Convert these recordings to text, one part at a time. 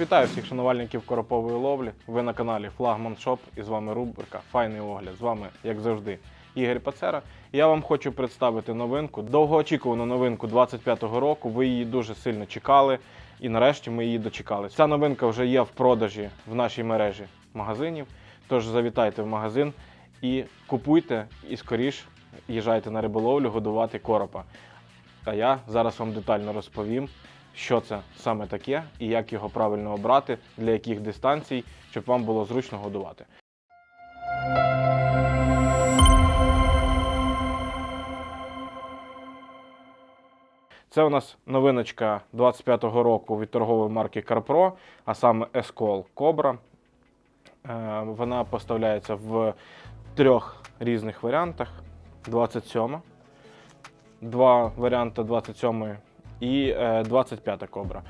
Вітаю всіх шанувальників коропової ловлі. Ви на каналі Флагман Шоп і з вами рубрика Файний огляд. З вами, як завжди, Ігор Пацера. Я вам хочу представити новинку, довгоочікувану новинку 25-го року. Ви її дуже сильно чекали, і нарешті ми її дочекали. Ця новинка вже є в продажі в нашій мережі магазинів. Тож завітайте в магазин і купуйте, і скоріш їжджайте на риболовлю годувати коропа. А я зараз вам детально розповім, що це саме таке і як його правильно обрати, для яких дистанцій, щоб вам було зручно годувати. Це у нас новиночка 25-го року від торгової марки CarPro, а саме Escol Cobra. Е, Вона поставляється в трьох різних варіантах. 27, два варіанти 27 і е, 25 кобра.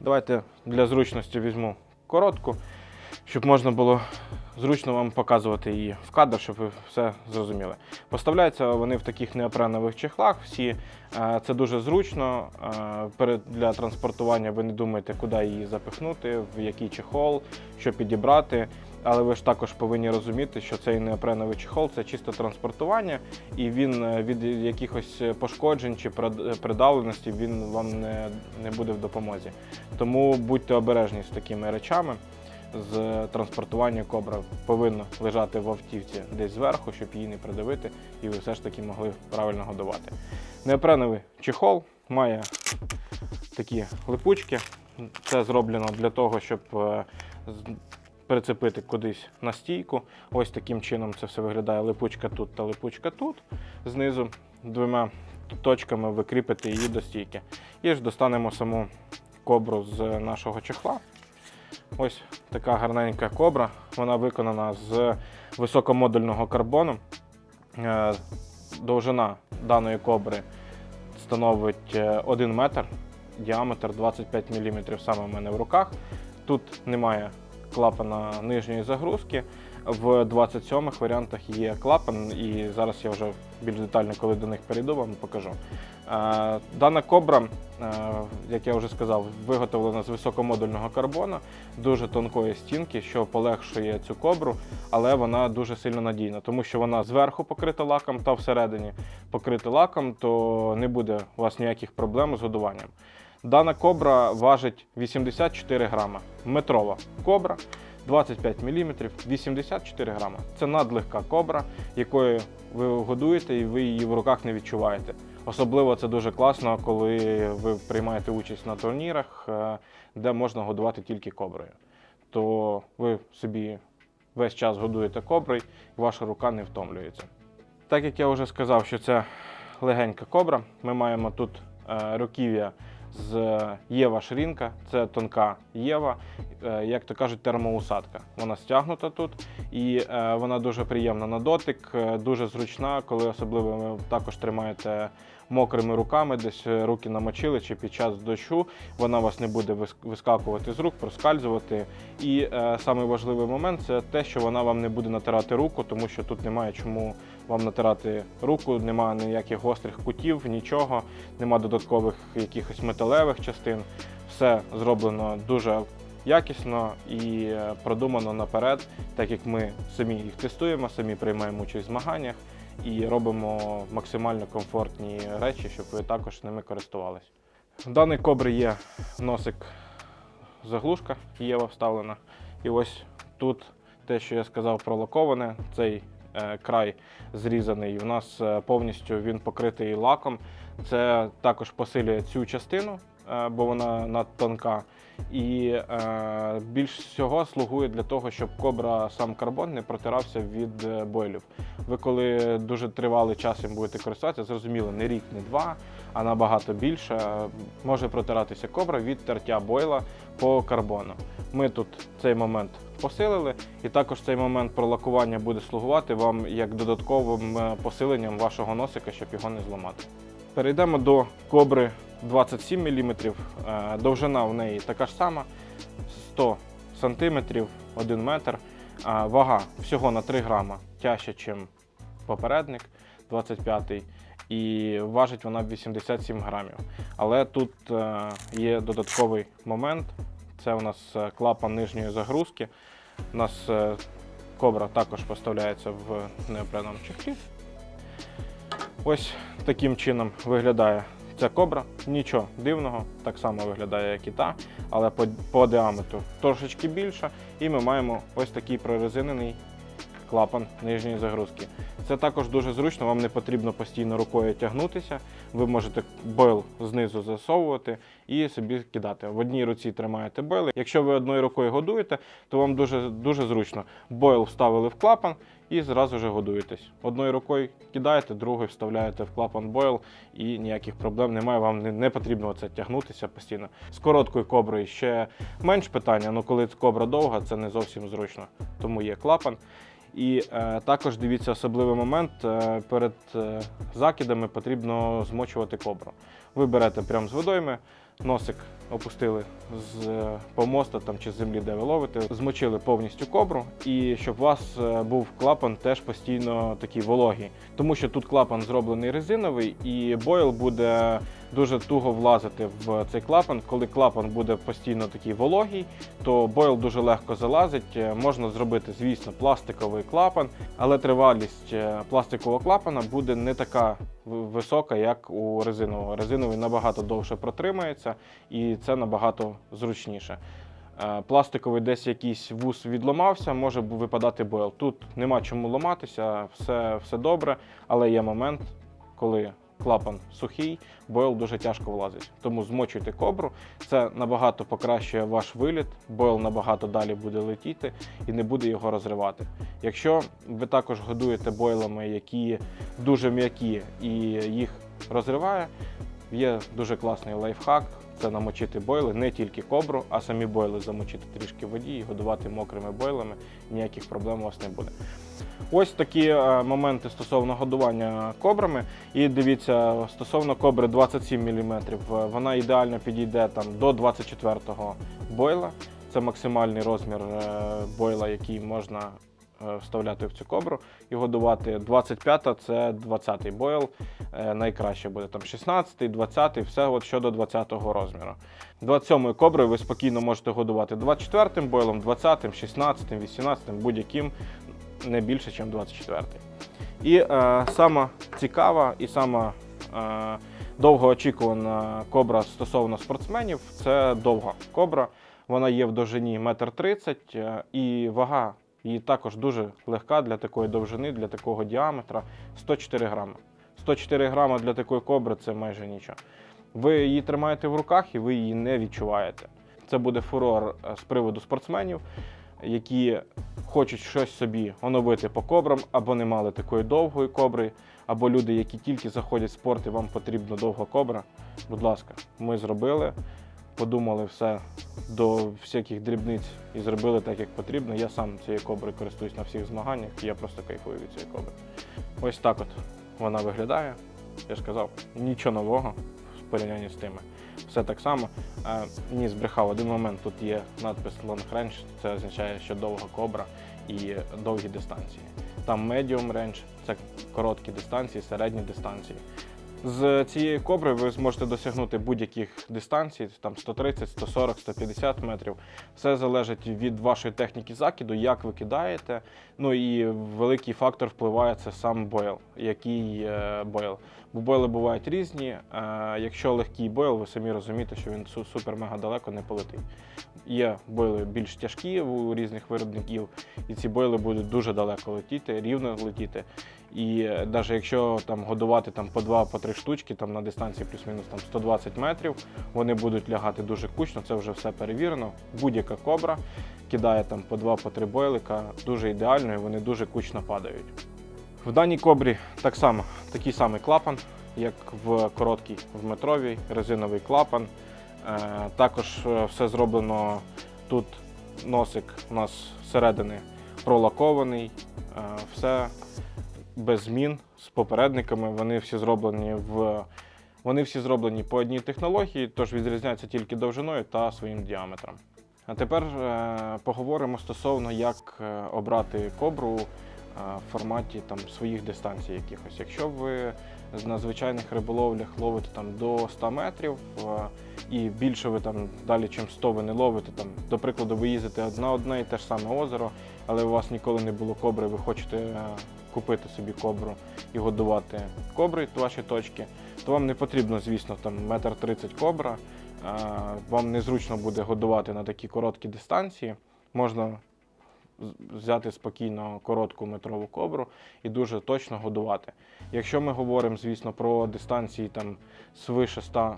Давайте для зручності візьму коротку, щоб можна було зручно вам показувати її в кадр, щоб ви все зрозуміли. Поставляються вони в таких неопренових чехлах. Всі Е, це дуже зручно. Е, Для транспортування ви не думаєте, куди її запихнути, в який чехол, що підібрати. Але ви ж також повинні розуміти, що цей неопреновий чехол це чисто транспортування, і він е, від якихось пошкоджень чи придавленості він вам не, не буде в допомозі. Тому будьте обережні з такими речами. З транспортування кобра повинно лежати в автівці десь зверху, щоб її не придавити, і ви все ж таки могли правильно годувати. Неопреновий чехол має такі липучки. Це зроблено для того, щоб е, прицепити кудись на стійку. Ось таким чином це все виглядає липучка тут та липучка тут. Знизу двома точками викріпити її до стійки. І ж достанемо саму кобру з нашого чехла. Ось така гарненька кобра. Вона виконана з високомодульного карбону. Е, Довжина даної кобри становить 1 метр, діаметр 25 мм саме в мене в руках. Тут немає клапана нижньої загрузки. В 27-х варіантах є клапан, і зараз я вже більш детально, коли до них перейду, вам покажу. Е, Дана кобра, е, як я вже сказав, виготовлена з високомодульного карбону, дуже тонкої стінки, що полегшує цю кобру, але вона дуже сильно надійна, тому що вона зверху покрита лаком та всередині покрита лаком, то не буде у вас ніяких проблем з годуванням. Дана кобра важить 84 грама. Метрова кобра, 25 мм, 84 грама. Це надлегка кобра, якою ви годуєте і ви її в руках не відчуваєте. Особливо це дуже класно, коли ви приймаєте участь на турнірах, е, де можна годувати тільки коброю. То ви собі весь час годуєте коброю, і ваша рука не втомлюється. Так як я вже сказав, що це легенька кобра, ми маємо тут е, руків'я з Єва шрінка, це тонка Єва, е, як то кажуть, термоусадка. Вона стягнута тут і е, вона дуже приємна на дотик, е, дуже зручна, коли особливо ви також тримаєте мокрими руками, десь руки намочили чи під час дощу, вона вас не буде вис- вискакувати з рук, проскальзувати. І е, самий важливий момент це те, що вона вам не буде натирати руку, тому що тут немає чому вам натирати руку, немає ніяких гострих кутів, нічого, нема додаткових якихось металевих частин. Все зроблено дуже якісно і е, продумано наперед, так як ми самі їх тестуємо, самі приймаємо участь в змаганнях і робимо максимально комфортні речі, щоб ви також ними користувалися. В даний кобри є носик заглушка, Єва вставлена. І ось тут те, що я сказав про лаковане, цей край зрізаний. У нас е, повністю він покритий лаком. Це також посилює цю частину, е, бо вона надтонка. І е, більш всього слугує для того, щоб кобра сам карбон не протирався від е, бойлів. Ви коли дуже тривалий час їм будете користуватися, зрозуміло, не рік, не два, а набагато більше е, може протиратися кобра від тертя бойла по карбону. Ми тут цей момент посилили, і також цей момент пролакування буде слугувати вам як додатковим е, посиленням вашого носика, щоб його не зламати. Перейдемо до кобри 27 мм. Довжина в неї така ж сама 100 см, 1 метр. Е, Вага всього на 3 грама тяжче, ніж попередник 25-й. І важить вона 87 грамів. Але тут е, є додатковий момент. Це у нас е, клапан нижньої загрузки. У нас е, кобра також поставляється в неопряному чехлі. Ось таким чином виглядає ця кобра. Нічого дивного, так само виглядає, як і та, але по, по діаметру трошечки більша. І ми маємо ось такий прорезинений клапан нижньої загрузки. Це також дуже зручно, вам не потрібно постійно рукою тягнутися. Ви можете бойл знизу засовувати і собі кидати. В одній руці тримаєте бойл. Якщо ви одною рукою годуєте, то вам дуже, дуже зручно. Бойл вставили в клапан і зразу ж годуєтесь. Одною рукою кидаєте, другою вставляєте в клапан бойл і ніяких проблем немає. Вам не, потрібно це тягнутися постійно. З короткою коброю ще менш питання, але коли кобра довга, це не зовсім зручно. Тому є клапан. І е, також дивіться особливий момент. Е, перед е, закидами потрібно змочувати кобру. Ви берете прямо з водойми, носик опустили з е, помоста там, чи з землі, де ви ловите, змочили повністю кобру, і щоб у вас е, був клапан теж постійно такий вологий. Тому що тут клапан зроблений резиновий, і бойл буде дуже туго влазити в цей клапан. Коли клапан буде постійно такий вологий, то бойл дуже легко залазить. Е, Можна зробити, звісно, пластиковий клапан, але тривалість е, пластикового клапана буде не така висока, як у резинового. Резиновий набагато довше протримається, і це набагато зручніше. Е, Пластиковий десь якийсь вус відламався, може випадати бойл. Тут нема чому ламатися, все, все добре, але є момент, коли клапан сухий, бойл дуже тяжко влазить. Тому змочуйте кобру. Це набагато покращує ваш виліт, бойл набагато далі буде летіти і не буде його розривати. Якщо ви також годуєте бойлами, які дуже м'які і їх розриває, є дуже класний лайфхак. Це намочити бойли, не тільки кобру, а самі бойли замочити трішки воді і годувати мокрими бойлами. Ніяких проблем у вас не буде. Ось такі е, моменти стосовно годування кобрами. І дивіться, стосовно кобри 27 мм, вона ідеально підійде там, до 24-го бойла. Це максимальний розмір е, бойла, який можна е, вставляти в цю кобру і годувати. 25-та це 20-й бойл. е, Найкраще буде там 16-й, 20-й, все от щодо 20-го розміру. 27-ю коброю ви спокійно можете годувати 24-м бойлом, 20-м, 16-м, 18-м, будь-яким не більше, ніж 24-й. І е, сама цікава і сама е, довгоочікувана кобра стосовно спортсменів це довга кобра. Вона є в довжині 1,30 м і вага її також дуже легка для такої довжини, для такого діаметра 104 грами. 104 грами для такої кобри це майже нічого. Ви її тримаєте в руках і ви її не відчуваєте. Це буде фурор е, з приводу спортсменів, які хочуть щось собі оновити по кобрам, або не мали такої довгої кобри, або люди, які тільки заходять в спорт і вам потрібна довга кобра. Будь ласка, ми зробили, подумали все до всяких дрібниць і зробили так, як потрібно. Я сам цією коброю користуюсь на всіх змаганнях, і я просто кайфую від цієї кобри. Ось так от вона виглядає. Я ж казав, нічого нового в порівнянні з тими. Все так само. Е, ні, збрехав один момент. Тут є надпис Long Range, це означає, що довга кобра і довгі дистанції. Там Medium Range це короткі дистанції, середні дистанції. З цієї кобри ви зможете досягнути будь-яких дистанцій, там 130, 140, 150 метрів. Все залежить від вашої техніки закиду, як ви кидаєте. Ну і великий фактор впливає це сам бойл. Який е, бойл. Бо бойли бувають різні. Е, якщо легкий бойл, ви самі розумієте, що він супер-мега далеко не полетить. Є бойли більш тяжкі у різних виробників, і ці бойли будуть дуже далеко летіти, рівно летіти. І навіть якщо там годувати там по два, по три штучки там на дистанції плюс-мінус там 120 метрів, вони будуть лягати дуже кучно. Це вже все перевірено. Будь-яка кобра кидає там по два, по три бойлика дуже ідеально, і вони дуже кучно падають. В даній кобрі так само такий самий клапан, як в короткій в метровій, резиновий клапан. Е, також е, все зроблено тут. Носик у нас зсередини пролакований, е, все без змін з попередниками. Вони всі зроблені в вони всі зроблені по одній технології, тож відрізняються тільки довжиною та своїм діаметром. А тепер е, поговоримо стосовно, як е, обрати кобру е, в форматі там, своїх дистанцій якихось. Якщо ви на звичайних риболовлях ловите там до 100 метрів, і більше ви там далі, чим 100 ви не ловите. Там, до прикладу, ви їздите на одне і те ж саме озеро, але у вас ніколи не було кобри, ви хочете купити собі кобру і годувати кобри ваші точки, то вам не потрібно, звісно, там метр тридцять кобра. Е, Вам незручно буде годувати на такі короткі дистанції. Можна взяти спокійно коротку метрову кобру і дуже точно годувати. Якщо ми говоримо, звісно, про дистанції там свише 100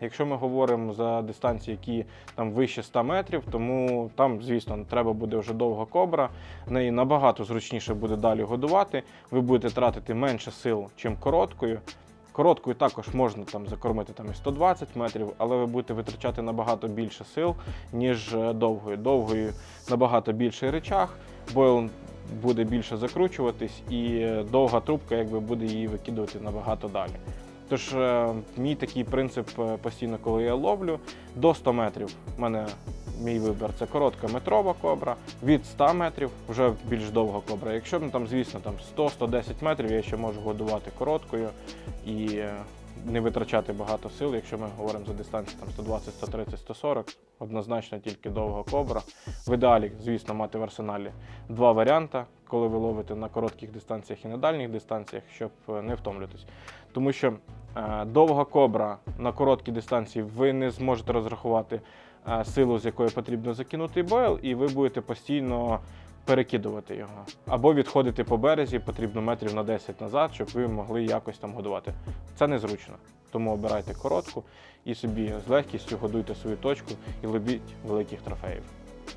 Якщо ми говоримо за дистанції, які там вище 100 метрів, тому там, звісно, треба буде вже довга кобра. Неї набагато зручніше буде далі годувати. Ви будете тратити менше сил, чим короткою. Короткою також можна там закормити там і 120 метрів, але ви будете витрачати набагато більше сил, ніж е, довгою. Довгою набагато більший речах, бойл буде більше закручуватись, і е, довга трубка якби буде її викидувати набагато далі. Тож е, мій такий принцип е, постійно, коли я ловлю, до 100 метрів в мене мій вибір це коротка метрова кобра, від 100 метрів вже більш довга кобра. Якщо ну, там, звісно, там 100-110 метрів, я ще можу годувати короткою і е, не витрачати багато сил. Якщо ми говоримо за дистанцію там 120, 130, 140, однозначно тільки довга кобра. В ідеалі, звісно, мати в арсеналі два варіанти, коли ви ловите на коротких дистанціях і на дальніх дистанціях, щоб не втомлюватись. Тому що довга кобра на короткій дистанції ви не зможете розрахувати е, силу, з якої потрібно закинути бойл, і ви будете постійно перекидувати його. Або відходити по березі, потрібно метрів на 10 назад, щоб ви могли якось там годувати. Це незручно. Тому обирайте коротку і собі з легкістю годуйте свою точку і ловіть великих трофеїв.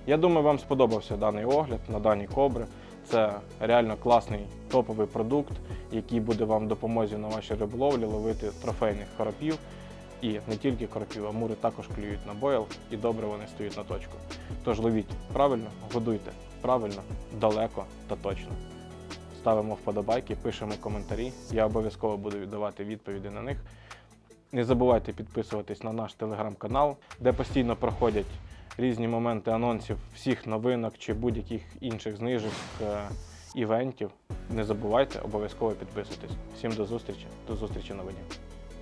Я думаю, вам сподобався даний огляд на дані кобри. Це реально класний топовий продукт, який буде вам допомозі на вашій риболовлі ловити трофейних коропів. І не тільки коропів, а мури також клюють на бойл і добре вони стоять на точку. Тож ловіть правильно, годуйте правильно, далеко та точно. Ставимо вподобайки, пишемо коментарі. Я обов'язково буду віддавати відповіді на них. Не забувайте підписуватись на наш телеграм-канал, де постійно проходять різні моменти анонсів всіх новинок чи будь-яких інших знижок, е, івентів. Не забувайте, обов'язково підписуйтесь. Всім до зустрічі, до зустрічі на виді.